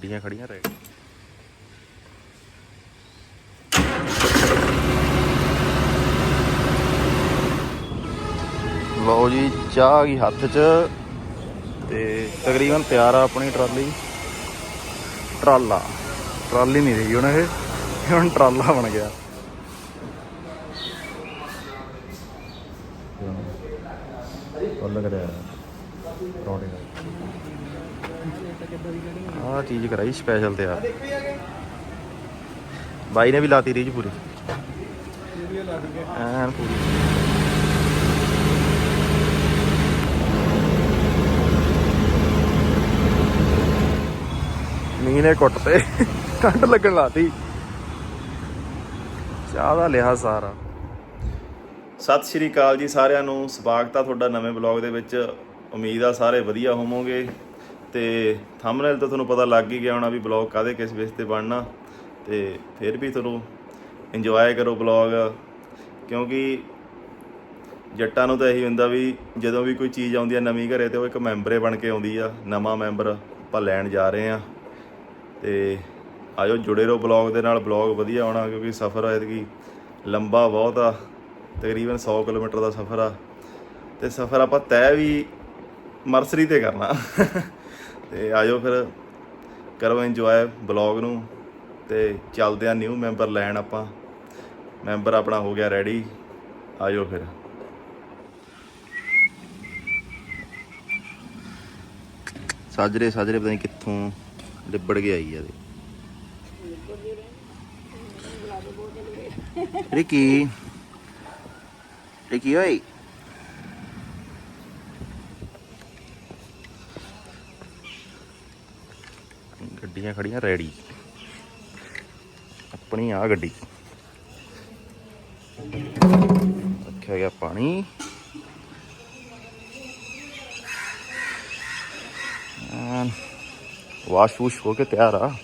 ਗੱਡੀਆਂ ਖੜੀਆਂ ਰਹਿ ਲਓ ਜੀ, ਚਾਹ ਆ ਗਈ ਹੱਥ 'ਚ ਤੇ ਤਕਰੀਬਨ ਤਿਆਰ ਆ ਆਪਣੀ ਟਰਾਲੀ। ਟਰਾਲਾ। ਟਰਾਲੀ ਨਹੀਂ ਰਹੀ ਹੁਣ ਇਹ। ਹੁਣ ਟਰਾਲਾ ਬਣ ਗਿਆ। ਆਹ ਚੀਜ਼ ਕਰਾਈ ਸਪੈਸ਼ਲ ਤੇ ਆ। ਬਾਈ ਨੇ ਵੀ ਲਾਤੀ ਰੀਜ ਪੂਰੀ। ਐਨ ਪੂਰੀ। ਮੀਂਹ ਨੇ ਕੁੱਟ ਤੇ ਠੰਡ ਲੱਗਣ ਲਾਤੀ। ਚਾਹ ਦਾ ਲਿਆ ਸਾਰਾ। ਸਤਿ ਸ਼੍ਰੀ ਅਕਾਲ ਜੀ ਸਾਰਿਆਂ ਨੂੰ। ਸਵਾਗਤ ਆ ਤੁਹਾਡਾ ਨਵੇਂ ਬਲੌਗ ਦੇ ਵਿੱਚ। ਉਮੀਦ ਆ ਸਾਰੇ ਵਧੀਆ ਹੋਵੋਗੇ। ਤੇ ਥੰਬਨੇਲ ਤਾਂ ਤੁਹਾਨੂੰ ਪਤਾ ਲੱਗ ਹੀ ਗਿਆ ਹੋਣਾ ਵੀ ਬਲੌਗ ਕਾਦੇ ਕਿਸ ਬੇਸ ਤੇ ਬਣਨਾ। ਤੇ ਫਿਰ ਵੀ ਤੁਹਾਨੂੰ ਇੰਜੋਏ ਕਰੋ ਬਲੌਗ ਕਿਉਂਕਿ ਜੱਟਾਂ ਨੂੰ ਤਾਂ ਇਹੀ ਹੁੰਦਾ ਵੀ ਜਦੋਂ ਵੀ ਕੋਈ ਚੀਜ਼ ਆਉਂਦੀ ਆ ਨਵੀਂ ਘਰੇ ਤੇ ਉਹ ਇੱਕ ਮੈਂਬਰੇ ਬਣ ਕੇ ਆਉਂਦੀ ਆ, ਨਵਾਂ ਮੈਂਬਰ ਆਪਾਂ ਲੈਣ ਜਾ ਰਹੇ ਆ। ਤੇ ਆਜੋ ਜੁੜੇ ਰਹੋ ਬਲੌਗ ਦੇ ਨਾਲ ਬਲੌਗ ਵਧੀਆ ਆਉਣਾ ਕਿਉਂਕਿ ਸਫ਼ਰ ਐਤਕੀ ਲੰਬਾ ਬਹੁਤ ਆ, ਤਕਰੀਬਨ 100 ਕਿਲੋਮੀਟਰ ਦਾ ਸਫ਼ਰ ਆ। ਤੇ ਸਫ਼ਰ ਆਪਾਂ ਤੈਅ ਵੀ ਮਰਸਰੀ ਤੇ ਕਰਨਾ। ਤੇ ਆਜੋ ਫਿਰ। ਕਰੋ ਇੰਜੋਏ ਬਲੌਗ ਨੂੰ ਤੇ ਚੱਲਦੇ ਆ ਨਿਊ ਮੈਂਬਰ ਲੈਣ ਆਪਾਂ। ਮੈਂਬਰ ਆਪਣਾ ਹੋ ਗਿਆ ਰੈਡੀ ਆਜੋ ਫਿਰ। ਸਾਜਰੇ ਸਾਜਰੇ ਪਤਾ ਨਹੀਂ ਕਿੱਥੋਂ ਲਿਬੜ ਕੇ ਆਈ ਆ ਰਿਕੀ ਰਿਕੀ ਓਏ। ਗੱਡੀਆਂ ਖੜੀਆਂ ਰੈਡੀ। ਆਪਣੀ ਆ ਗੱਡੀ। ਰੱਖਿਆ ਗਿਆ ਪਾਣੀ। ਐਨ ਵਾਸ਼ ਵੂਸ਼ ਹੋ ਕੇ ਤਿਆਰ ਆ।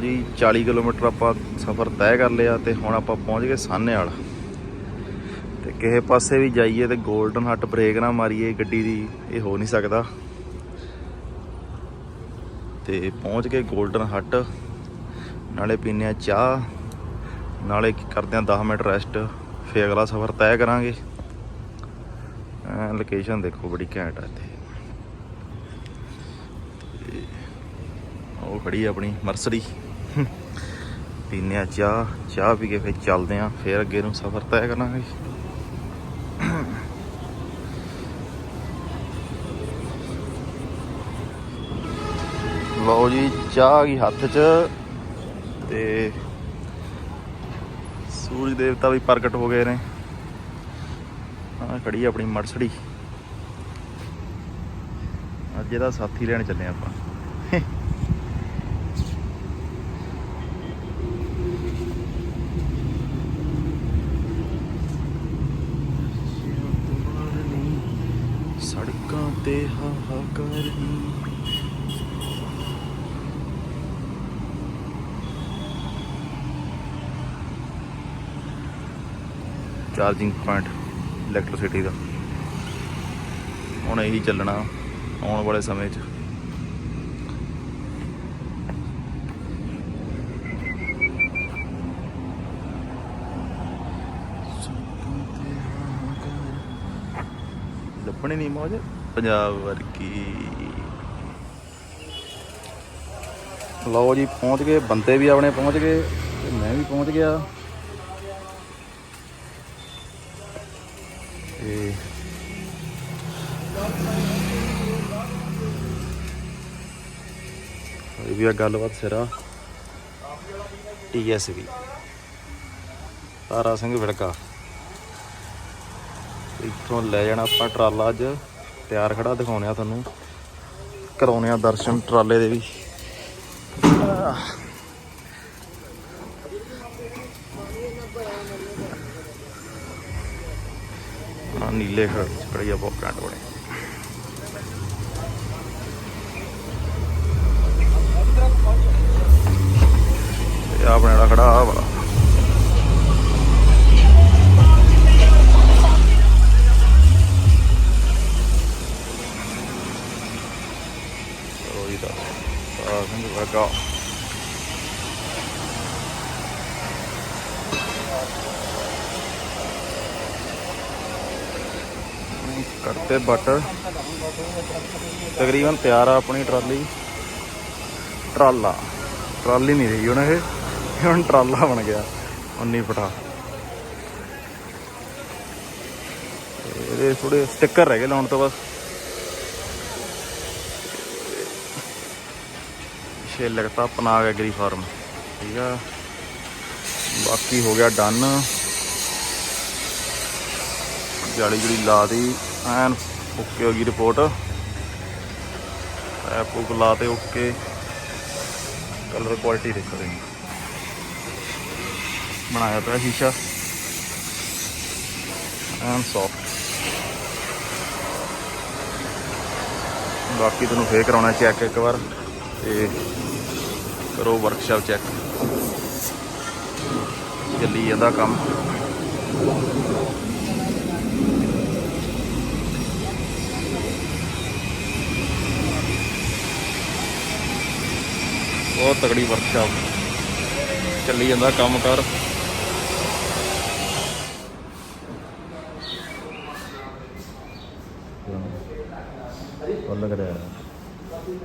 ਲਓ ਜੀ 40 ਕਿਲੋਮੀਟਰ ਆਪਾਂ ਸਫ਼ਰ ਤੈਅ ਕਰ ਲਿਆ ਤੇ ਹੁਣ ਆਪਾਂ ਪਹੁੰਚ ਗਏ ਸਾਹਨੇਵਾਲ ਤੇ ਕਿਸੇ ਪਾਸੇ ਵੀ ਜਾਈਏ ਤੇ 골ਡਨ ਹੱਟ ਬ੍ਰੇਕ ਨਾ ਮਾਰੀਏ, ਗੱਡੀ ਦੀ, ਇਹ ਹੋ ਨਹੀਂ ਸਕਦਾ। ਤੇ ਪਹੁੰਚ ਗਏ 골ਡਨ ਹੱਟ ਨਾਲੇ ਪੀਨੇ ਆ ਚਾਹ, ਨਾਲੇ ਕਰਦੇ ਆ 10 ਮਿੰਟ ਰੈਸਟ ਫੇਰ ਅਗਲਾ ਸਫ਼ਰ ਤੈਅ ਕਰਾਂਗੇ। ਲੋਕੇਸ਼ਨ ਦੇਖੋ ਬੜੀ ਘੈਂਟ ਆ ਇੱਥੇ। ਉਹ ਖੜੀ ਆਪਣੀ ਮਰਸਡੀ ਪੀਨੇ ਆ ਚਾਹ ਚਾਹ ਪੀ ਕੇ ਫਿਰ ਚੱਲਦੇ ਆ, ਫਿਰ ਅੱਗੇ ਨੂੰ ਸਫ਼ਰ ਤੈਅ ਕਰਾਂਗੇ। ਲਓ ਜੀ, ਚਾਹ ਗਈ ਹੱਥ 'ਚ ਤੇ ਸੂਰਜ ਦੇਵਤਾ ਵੀ ਪ੍ਰਗਟ ਹੋ ਗਏ ਨੇ। ਆ ਖੜੀ ਆਪਣੀ ਮਰਸਡੀ ਅੱਜ ਇਹਦਾ ਸਾਥੀ ਲੈਣ ਚੱਲੇ ਆਪਾਂ। ਤੇ ਹਾਹਾਕਾਰ ਨੀ ਚਾਰਜਿੰਗ ਪੁਆਇੰਟ ਇਲੈਕਟ੍ਰਿਸਿਟੀ ਦਾ। ਹੁਣ ਇਹੀ ਚੱਲਣਾ ਆਉਣ ਵਾਲੇ ਸਮੇਂ 'ਚ। ਲੱਭਣੀ ਨਹੀਂ ਮੌਜ? ਪੰਜਾਬ ਵਰਗੀ। ਲਓ ਜੀ, ਪਹੁੰਚ ਗਏ। ਬੰਦੇ ਵੀ ਆਪਣੇ ਪਹੁੰਚ ਗਏ ਤੇ ਮੈਂ ਵੀ ਪਹੁੰਚ ਗਿਆ। ਤੇ ਇਹ ਵੀ ਆ ਗੱਲਬਾਤ ਸਿਰਾ। ਟੀਐਸਵੀ ਤਾਰਾ ਸਿੰਘ ਵਿੜਕਾ। ਇੱਥੋਂ ਲੈ ਜਾਣਾ ਆਪਾਂ ਟਰਾਲਾ ਅੱਜ। ਤਿਆਰ ਖੜਾ ਦਿਖਾਉਣੇ ਆ ਤੁਹਾਨੂੰ। ਕਰਾਉਣੇ ਆ ਦਰਸ਼ਨ ਟਰਾਲੇ ਦੇ ਵੀ। ਆ ਨੀਲੇ ਖੜ ਖੜੀਆ ਬਹੁਤ ਘੈਂਟ ਬਣੇ ਆਪਣੇ ਵਾਲਾ ਖੜਾ ਕਰਤੇ ਬਟਰ ਤਕਰੀਬਨ ਤਿਆਰ ਆ ਆਪਣੀ ਟਰਾਲੀ। ਟਰਾਲਾ। ਟਰਾਲੀ ਨਹੀਂ ਰਹੀ ਹੁਣ ਇਹ। ਹੁਣ ਟਰਾਲਾ ਬਣ ਗਿਆ। 19 ਫਟਾ। ਇਹਦੇ ਥੋੜੇ ਸਟicker ਰਹਿ ਗਏ ਲਾਉਣ ਤੋਂ ਬਸ। ਛੇ ਲਗਤਾ ਪਨਾਗ ਐਗਰੀ ਫਾਰਮ ਠੀਕ ਆ। ਬਾਕੀ ਹੋ ਗਿਆ ਡਨ ਜਾਲੀ ਜੁੜੀ ਲਾ ਦੀ ਐਨ ਓਕੇ ਹੋ ਗਈ ਰਿਪੋਰਟ। ਐਪ ਉਪ ਲਾ ਤੇ ਓਕੇ। ਕਲਰ ਕੁਆਲਿਟੀ ਦੇਖੋ ਤੁਸੀਂ। ਬਣਾਇਆ ਪਿਆ ਸ਼ੀਸ਼ਾ। ਐਨ ਸੌਫਟ ਬਾਕੀ ਤੁਹਾਨੂੰ ਫੇਰ ਕਰਾਉਣਾ ਚੈੱਕ ਇੱਕ ਵਾਰ ਤੇ ਕਰੋ ਵਰਕਸ਼ਾਪ ਚੈੱਕ ਚੱਲੀ ਜਾਂਦਾ ਕੰਮ। ਬਹੁਤ ਤਕੜੀ ਵਰਕਸ਼ਾਪ ਚੱਲੀ ਜਾਂਦਾ ਕੰਮ ਕਰ ਲੱਗ ਰਿਹਾ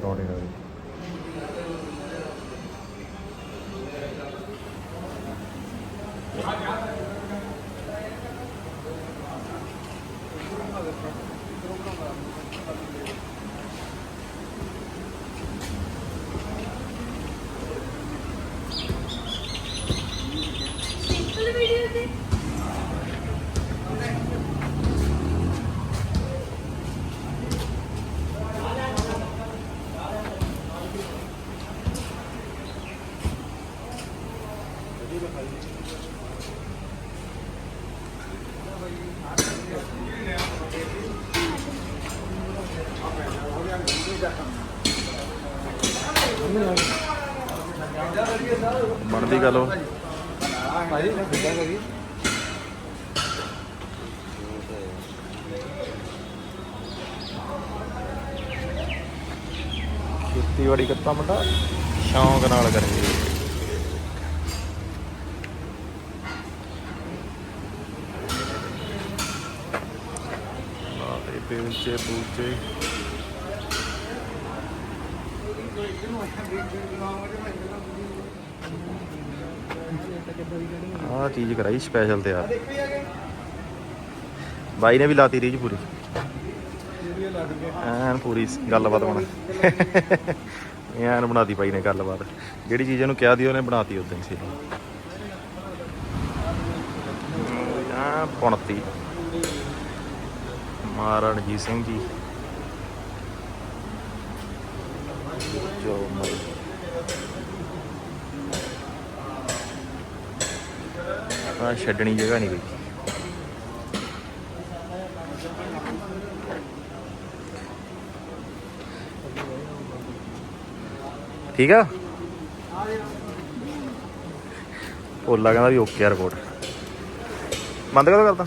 ਪਰੌਂਠੇ ਦਾ ਬਣਦੀ ਗੱਲ ਉਹ। ਭਾਈ ਕਿੱਦਾਂ ਕਰੀ ਖੇਤੀਬਾੜੀ ਕਰਤਾ ਮੁੰਡਾ ਸ਼ੌਂਕ ਨਾਲ ਕਰੇ। ਮਾਤੇ ਪੇਚੇ ਪੂਚੇ ਆਹ ਚੀਜ਼ ਕਰਾਈ ਸਪੈਸ਼ਲ ਤਿਆਰ ਬਾਈ ਨੇ ਵੀ ਲਾਤੀ ਰੀਜ ਪੂਰੀ। ਐਨ ਪੂਰੀ ਗੱਲਬਾਤ ਬਣਾ। ਐਨ ਬਣਾਤੀ ਬਾਈ ਨੇ ਗੱਲਬਾਤ। ਜਿਹੜੀ ਚੀਜ਼ ਇਹਨੂੰ ਕਿਹਾ ਦੀ ਉਹਨੇ ਬਣਾਤੀ ਉਦਾਂ ਹੀ ਸੀ। ਆ ਪੁਣਤੀ। ਮਹਾਰਾਣਾ ਰਣਜੀਤ ਸਿੰਘ ਜੀ। ਜੋ ਮਰ ਆ ਛੱਡਣੀ ਜਗ੍ਹਾ ਨਹੀਂ ਗਈ ਠੀਕ ਆ? ਭੋਲਾ ਕਹਿੰਦਾ ਵੀ ਓਕੇ ਆ ਰਿਪੋਰਟ ਬੰਦ ਕਦੋਂ ਕਰਦਾ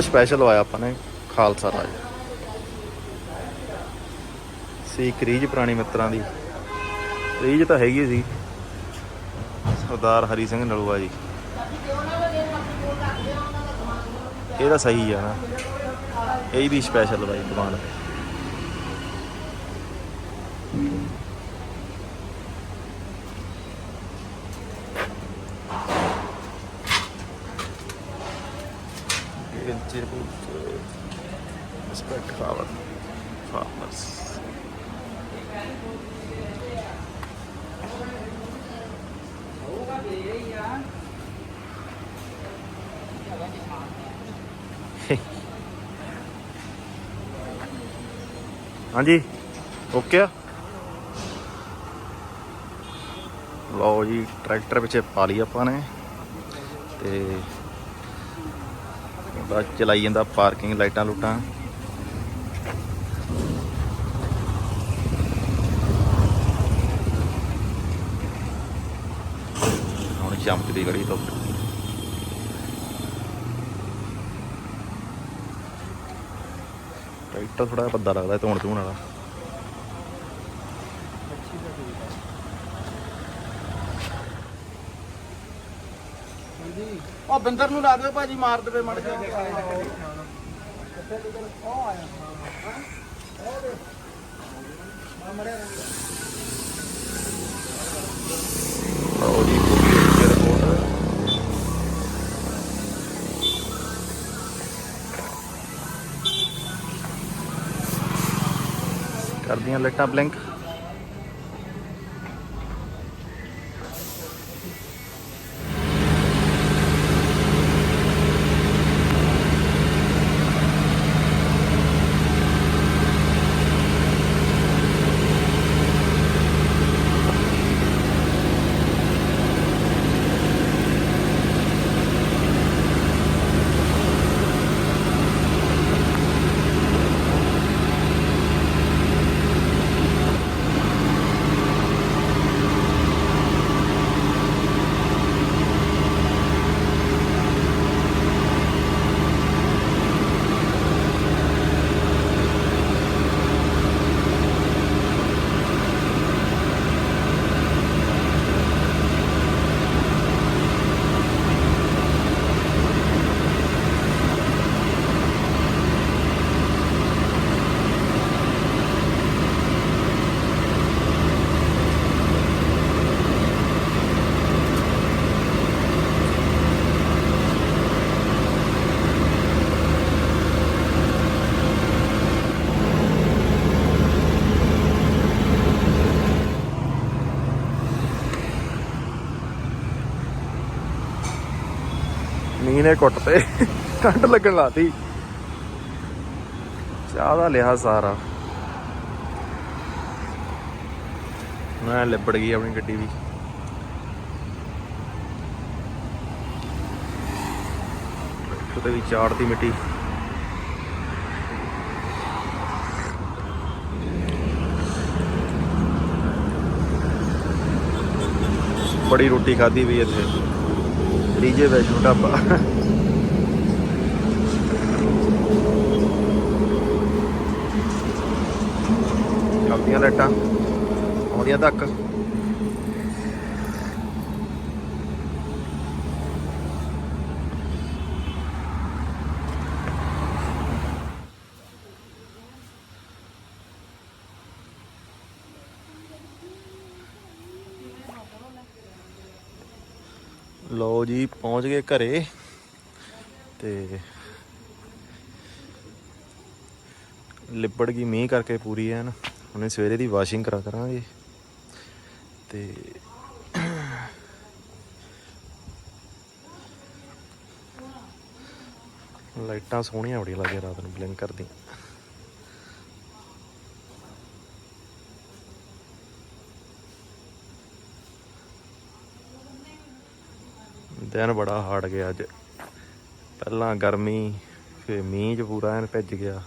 ਸਪੈਸ਼ਲ ਆਇਆ ਆਪਾਂ ਨੇ, ਖਾਲਸਾ ਰਾਜ। ਸੀ ਕਰੀਜ ਪੁਰਾਣੀ ਮਿੱਤਰਾਂ ਦੀ। ਕਰੀਜ ਤਾਂ ਹੈਗੀ ਸੀ। ਸਰਦਾਰ ਹਰੀ ਸਿੰਘ ਨਲੂਆ ਜੀ। ਇਹ ਤਾਂ ਸਹੀ ਆ ਨਾ। ਇਹ ਵੀ ਸਪੈਸ਼ਲ ਬਾਈ, ਕਮਾਲ। ਹਾਂਜੀ ਓਕੇ ਆ। ਲਓ ਜੀ ਟਰੈਕਟਰ ਵਿੱਚ ਪਾ ਲਈ ਆਪਾਂ ਨੇ। ਤੇ ਬਸ ਚਲਾਈ ਜਾਂਦਾ ਪਾਰਕਿੰਗ ਲਾਈਟਾਂ ਲੂਟਾਂ। ਹੁਣ ਚਮਕਦੀ ਗੜੀ ਤੋਂ ਟਰੈਕਟਰ ਥੋੜਾ ਪੱਦਾ ਲੱਗਦਾ ਧੋਣ ਧੂਣ ਵਾਲਾ। ਉਹ ਬਿੰਦਰ ਨੂੰ ਲਾ ਦਿਓ ਭਾਜੀ ਮਾਰ ਦੇਵੇ ਮੜ ਜਾ ਲਓ ਜੀ। ਕਰਦੀਆਂ ਲਾਈਟਾਂ ਬਲਿੰਕ ਨੇ ਕੁੱਟ ਤੇ। ਠੰਡ ਲੱਗਣ ਲਾਤੀ। ਚਾਹ ਦਾ ਲਿਆ ਸਾਰਾ। ਮੈਂ ਲਿਬੜ ਗਈ ਆਪਣੀ ਗੱਡੀ ਵੀ ਕਿਤੇ ਵੀ ਚਾੜਦੀ ਮਿੱਟੀ। ਬੜੀ ਰੋਟੀ ਖਾਧੀ ਵੀ ਇੱਥੇ। ਡੀਜੇ ਵੈਜੂ ਢਾਬਾ ਚੱਲਦੀਆਂ ਲਾਈਟਾਂ ਆਉਂਦੀਆਂ ਤੱਕ ਲਓ ਜੀ, ਪਹੁੰਚ ਗਏ ਘਰੇ ਤੇ ਲਿਬੜ ਗਈ ਮੀਂਹ ਕਰਕੇ ਪੂਰੀ ਐਨ। ਹੁਣੇ ਸਵੇਰੇ ਦੀ ਵਾਸ਼ਿੰਗ ਕਰਾ ਕਰਾਂਗੇ। ਤੇ ਲਾਈਟਾਂ ਸੋਹਣੀਆਂ ਬੜੀਆਂ ਲੱਗਦੀਆਂ ਰਾਤ ਨੂੰ ਬਲਿੰਕ ਕਰਦੀਆਂ ਦਿਨ ਬੜਾ ਹਾਰਡ ਗਿਆ ਅੱਜ। ਪਹਿਲਾਂ ਗਰਮੀ, ਫਿਰ ਮੀਂਹ ਚ ਪੂਰਾ ਐਨ ਭਿੱਜ ਗਿਆ।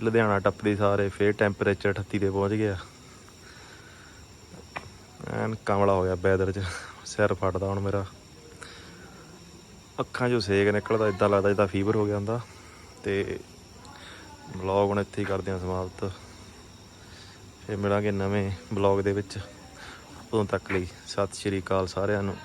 ਲੁਧਿਆਣਾ ਟੱਪਦੀ ਸਾਰੇ, ਫੇਰ ਟੈਂਪਰੇਚਰ 38 ਤੇ ਪਹੁੰਚ ਗਿਆ। ਐਨ ਕਮਲਾ ਹੋ ਗਿਆ ਵੈਦਰ ਚ, ਸਿਰ ਫਟਦਾ ਹੁਣ ਮੇਰਾ। ਅੱਖਾਂ 'ਚੋਂ ਸੇਕ ਨਿਕਲਦਾ ਇਦਾਂ ਲੱਗਦਾ ਜਿੱਦਾਂ ਫੀਵਰ ਹੋ ਗਿਆ ਹੁੰਦਾ। ਤੇ ਬਲੌਗ ਹੁਣ ਇੱਥੇ ਹੀ ਕਰਦੇ ਹਾਂ ਸਮਾਪਤ। ਫਿਰ ਮਿਲਾਂਗੇ ਨਵੇਂ ਬਲੌਗ ਦੇ ਵਿੱਚ। ਉਦੋਂ ਤੱਕ ਲਈ ਸਤਿ ਸ਼੍ਰੀ ਅਕਾਲ ਸਾਰਿਆਂ ਨੂੰ।